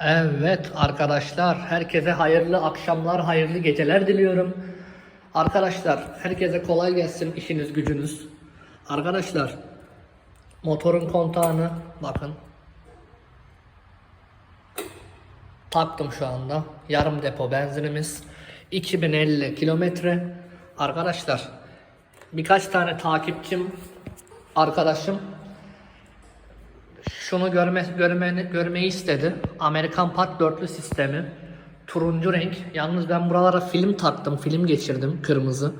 Evet arkadaşlar, herkese hayırlı akşamlar, hayırlı geceler diliyorum. Arkadaşlar, herkese kolay gelsin işiniz gücünüz. Arkadaşlar, motorun kontağını bakın. Taktım şu anda. Yarım depo benzinimiz. 2050 kilometre. Arkadaşlar, birkaç tane takipçim, arkadaşım şunu görme, görmeni, görmeyi istedi. Amerikan Park dörtlü sistemi. Turuncu renk. Yalnız ben buralara film taktım. Film geçirdim kırmızı.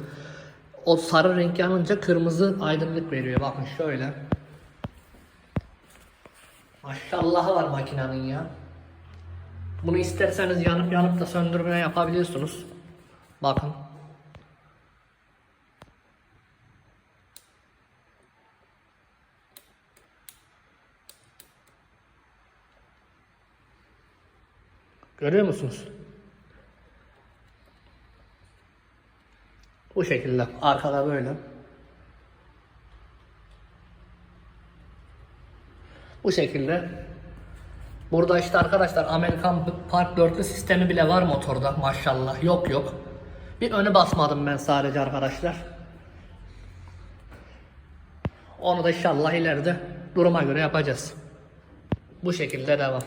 O sarı renk yanınca kırmızı aydınlık veriyor. Bakın şöyle. Maşallahı var makinenin ya. Bunu isterseniz yanıp yanıp da söndürmeye yapabiliyorsunuz. Bakın. Görüyor musunuz? Bu şekilde. Arkada böyle. Bu şekilde. Burada işte arkadaşlar Amerikan Park dörtlü sistemi bile var motorda maşallah. Yok yok. Bir önü basmadım ben sadece arkadaşlar. Onu da inşallah ileride duruma göre yapacağız. Bu şekilde devam.